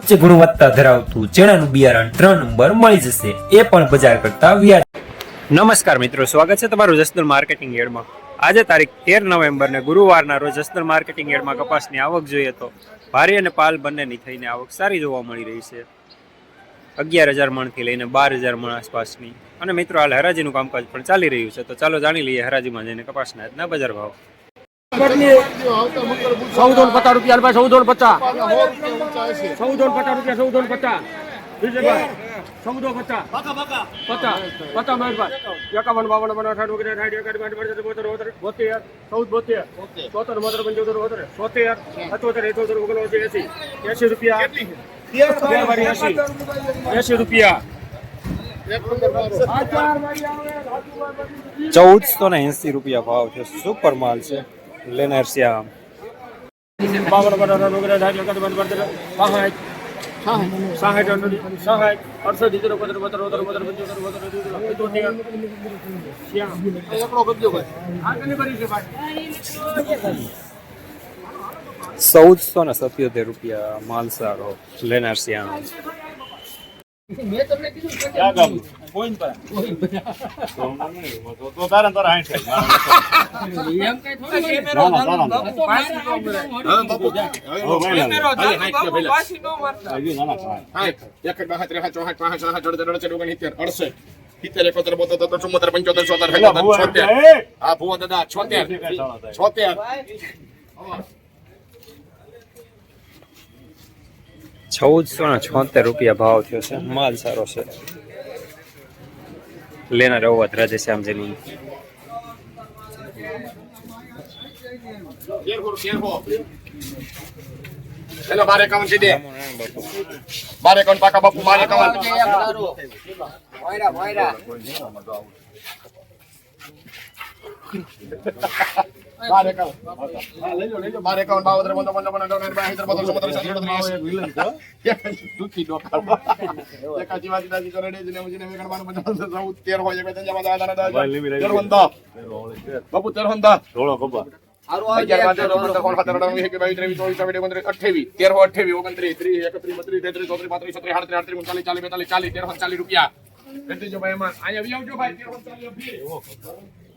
ઉચ્ચ ગુણવત્તા ધરાવતું ચણાનું બિયારણ ત્રણ નંબર મળી જશે. એ પણ બજાર કરતા વ્યાજ. નમસ્કાર મિત્રો, સ્વાગત છે તમારું જસદણ માર્કેટિંગ યાર્ડમાં. આજે તારીખ તેર નવેમ્બર ને ગુરુવારના રોજ જસદણ માર્કેટિંગ યાર્ડમાં કપાસની આવક જોઈએ તો ભારી અને પાલ બંનેની થઈને આવક સારી જોવા મળી રહી છે. અગિયાર હજાર મણથી લઈને બાર હજાર મણ આસપાસની. અને મિત્રો, હાલ હરાજીનું કામકાજ પણ ચાલી રહ્યું છે, તો ચાલો જાણી લઈએ હરાજીમાં જઈને કપાસના આજના બજાર ભાવ. ચૌદો પચાસ રૂપિયા ભાઈ ચૌદો પચાસ. ચૌદો પચાસ રૂપિયા ચૌદો પચાસ. વિજયભાઈ પચાસ. પચાસ. પચાસ મહેશભાઈ એકાવન બાવન બાવન અઠાવન ઓગણીસ સાઠ એકાવન પંચોતેર બોતેર બોતેર બોતેર ચૌદ બોતેર ચોતેર બોતેર પંચોતેર બોતેર સોતેર અઠોતેર એકોતેર ઓગણસી એસી. એસી રૂપિયા. એસી રૂપિયા. ચૌદસો ને એસી રૂપિયા ભાવ છે. સુપર માલ છે. લેનાર અડસઠ ઇતેર બોતેર બોતેર બોતેર બોતેર પંચોતેર બોતેર શ્યામ શ્યામ સિત્તેર એકોતેર બોતેર ચુમ્મોતેર પંચોતેર ચોતેર પંચોતેર છોતેર. હા ભુવન દાદા છોતેર. છોતેર. ચૌદસો ને છોતેર રૂપિયા ભાવ થયો છે. માલ સારો છે. લેનાર અવધ રાધેશ્યામજીની તેરહો તેરહો હેલો બાર એકાવન છે દે બાર એકાવન પાકા બાપુ બાર એકાવન બાર એકાવન હા, લઈ લો. બાર એકાવન બાવન સિત્તેર બોતેર ચુમ્મોતેર સાઠ એકાવન દુઃખી ડોકા એકાચી વાંચી દાચી કરે ડે, મુજીને વેગણ પચાસ ચૌદ તેર હોય બાર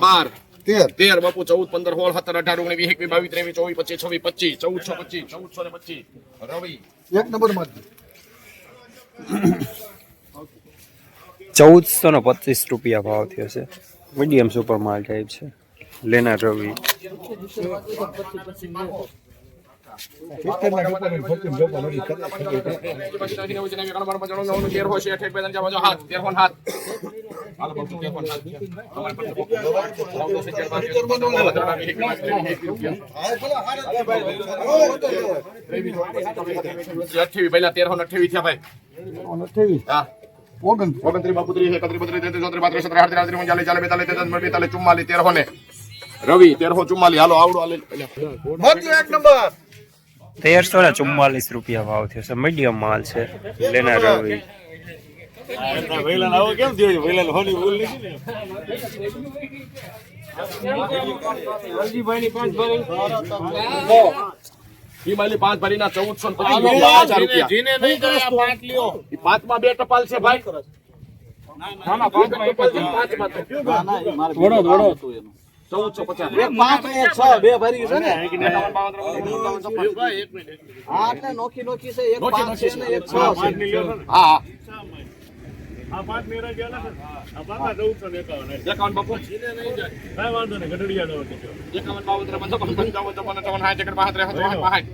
બાર. તેર. તેર બાપુ ચૌદ પંદર સોળ સત્તર અઢાર ઓગણીસ વીસ એકવીસ બાવીસ ત્રેવીસ ચોવીસ પચીસ છવ્વીસ પચીસ ચૌદસો પચીસ ચૌદસો ને પચીસ. રવિ. ચૌદસો ને પચીસ રૂપિયા ભાવ થયો છે. મીડિયમ સુપર માલ ટાઈપ છે. લેના રવિ. અઠ્યાવીસ પહેલા તેરસો ને અઠ્યાવીસ થયા ભાઈ હા તેરસો ને રવિ તેરસો ચુમ્માલીસ હાલો આવડો હાલે તેરસો ને ચુમ્માલીસ રૂપિયા ભાવ થયો છે. મીડિયમ માલ છે. લેનાર રવિ. પાંચ ભરી. ના ચૌદસો પાંચમાં બે ટપાલ છે ભાઈ. થોડો થોડો હતું એનું. ચૌદસો પચાસ. બે ભરી છે ને. હા એટલે નોખી નોખી છે એક પાંચ છે ને એક છ છે. હા. પાંચ મેરા ગયા ને આ બાકા નવસો ને એકાવન એકાવન બાપુ છીને નહીં જાય કાંઈ વાંધો નહીં ગઢડિયા નો એકાવન બાવન ત્રેપન ચોપન પંચાવન ચોપન ચોપન હાય ચકડ પાંચ ત્રેસઠ ચોપન પાંચ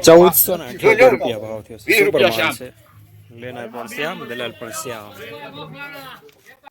ચૌદસો ને અઠ્યોતેર રૂપિયા ભાવ થયો સુપર માલ છે લેનાર પણ શ્યામ દલાલ પણ શ્યામ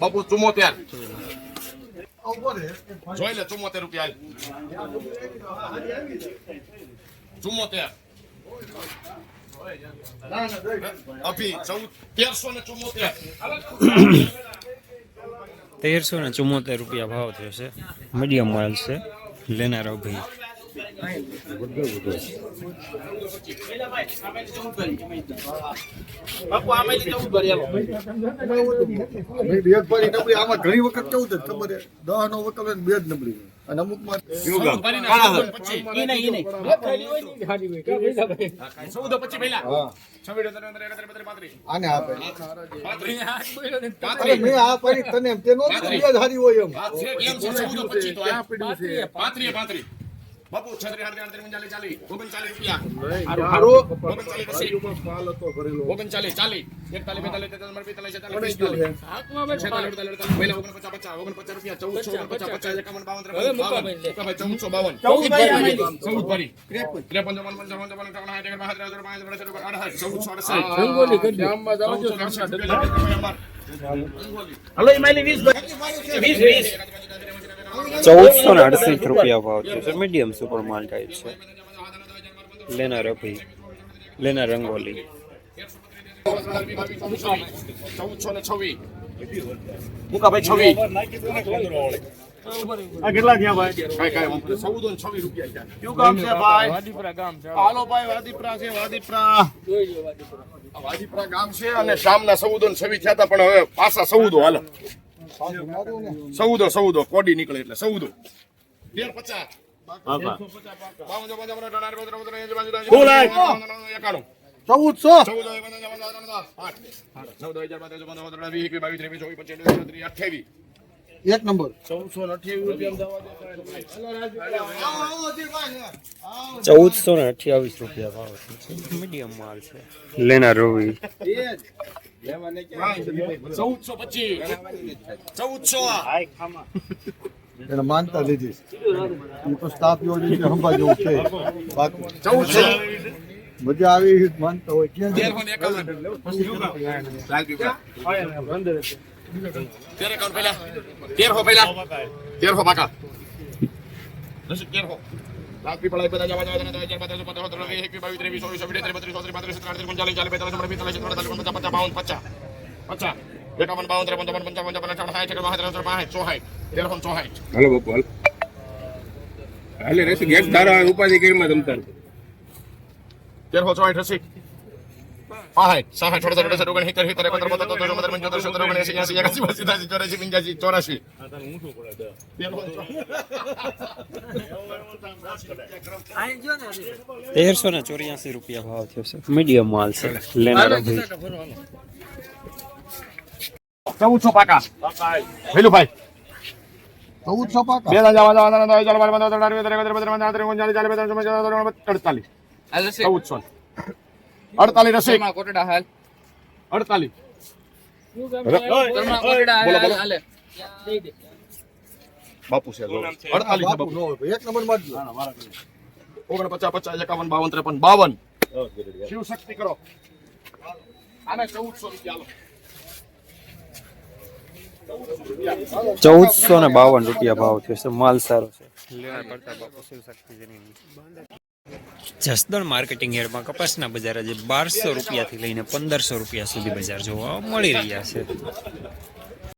બાપુ ચુમ્મોતેર જોઈ લે ચુમ્મોતેર રૂપિયા ચુમ્મોતેર તેરસો ને ચુમ્મોતેર તેરસો ને ચુમ્મોતેર રૂપિયા ભાવ થયો છે મીડિયમ માલ છે લેનારો ભાઈ ઘણી વખત કેવું છે ખબર દહ નો વખત બે જ નબળી. અને અમુકમાં આને આપે. મેં આ પડી તને તે નોંધ હારી હોય એમ. પાંત્રીસ પાંત્રીસ. બાપુ છત્રી હાડ હાડ ત્રણ ચાલી ચાલી ઓગણ ચાલીસ રૂપિયા હારું ઓગણ ચાલીસ રસી ઓગણ ચાલીસ ચાલી એકતાલીસ બેતાલીસ તેતાલીસ બેતાલીસ છેતાલીસ પિસ્તાલીસ છેતાલીસ બેતાલીસ પહેલા ઓગણ પચાસ પચાસ ઓગણ પચાસ રૂપિયા ચૌદસો ઓગણ પચાસ પચાસ એકાવન બાવન ત્રેપન ચૌદસો બાવન ચૌદ ભરી ત્રેપન ચોપન પંચાવન ચોપન અઠાવન સાઠ એકાવન બહાત્તર હજાર પાંચ હજાર અડસઠ ચૌદસો અડસઠ હલો એ મારી વીસ વીસ વીસ ચૌદસો ને અડસઠ રૂપિયા ભાવ છે. મીડિયમ સુપર માલ ટાઈપ છે. લેના ભાઈ લેના રંગોલી. ચૌદસો ને છવ્વીસ મુકાભાઈ છવ્વીસ કાંઈ કાંઈ વાંધો નહીં. ચૌદસો ને છવ્વીસ રૂપિયા છે. કયું ગામ છે ભાઈ? હાલો ભાઈ વાદીપરા છે વાદીપરા. વાદીપરા ગામ છે અને શામના ચૌદો ને છવ્વીસ થયા હતા પણ હવે પાછા ચૌદો હાલો. સૌદો સૌદો કોડી નીકળે એટલે સૌદો તેર પચાસ ચૌદસો અઠ્યાવીસ એક નંબર ચૌદસો ને અઠ્યાવીસ રૂપિયા ભાવ મીડિયમ ચૌદસો પચીસ. ચૌદસો. એને માનતા લીધી. એ તો સ્ટાફ યોજી છે હંભા જેવું છે. બાકી ચૌદસો. મજા આવી માનતા હોય. ક્યાં. તેર પહેલા. તેરસો પહેલા. તેરસો તેરસો રાજપીપળા બધા જવા જવા જણા ચાર પચાસ પંદર સત્તર વીસ એકવીસ બાવીસ ત્રેવીસ ચોવીસ ચોવીસ ત્રેપત્રીસ ચોત્રીસ પાંત્રીસ ત્રણ પંચાલીસ ચાલીસ બેતાલીસ ઓગણપચાસ પિસ્તાલીસ અડતાલીસ પચાસ પચાસ બાવન પચાસ પચાસ. એકાવન બાવન ત્રેપન ત્રેપન પંચાવન પંચાવન અઠાવન સાઠ એકવન સાઠ પાંસઠ ચોસાઠ તેરસો ચોસાઠ હાલો બકવાલ એટલે રેસી ગેસ ધારા ઉપાધિ કરીમાં જમતા તેરસો ચોસાઠ રસી તેરસો ને ચોર્યાસી રૂપિયા ભાવ થયો છે મીડિયમ માલ છે લેનારો ભાઈ ચૌદસો પાકા વેલું ભાઈ ચૌદસો પાકા બે હજાર જવા જવા અડતાલીસ ચૌદસો અડતાલીસ. રસી અડતાલીસ બાપુ છે અડતાલીસ છે બાપુ બાપુ. નો એક નંબરમાં જ લો. ઓગણપચાસ પચાસ એકાવન બાવન ત્રેપન બાવન. શિવ શક્તિ કરો. આને ચૌદસો રૂપિયા ચૌદસો ને બાવન રૂપિયા ભાવ થયો છે. માલ સારો છે લેનાર કરતા બાપુ શિવશક્તિજીની જસદણ માર્કેટિંગ યાર્ડમાં કપાસના બજાર આજે બારસો રૂપિયાથી લઈને પંદરસો રૂપિયા સુધી બજાર જોવા મળી રહ્યા છે.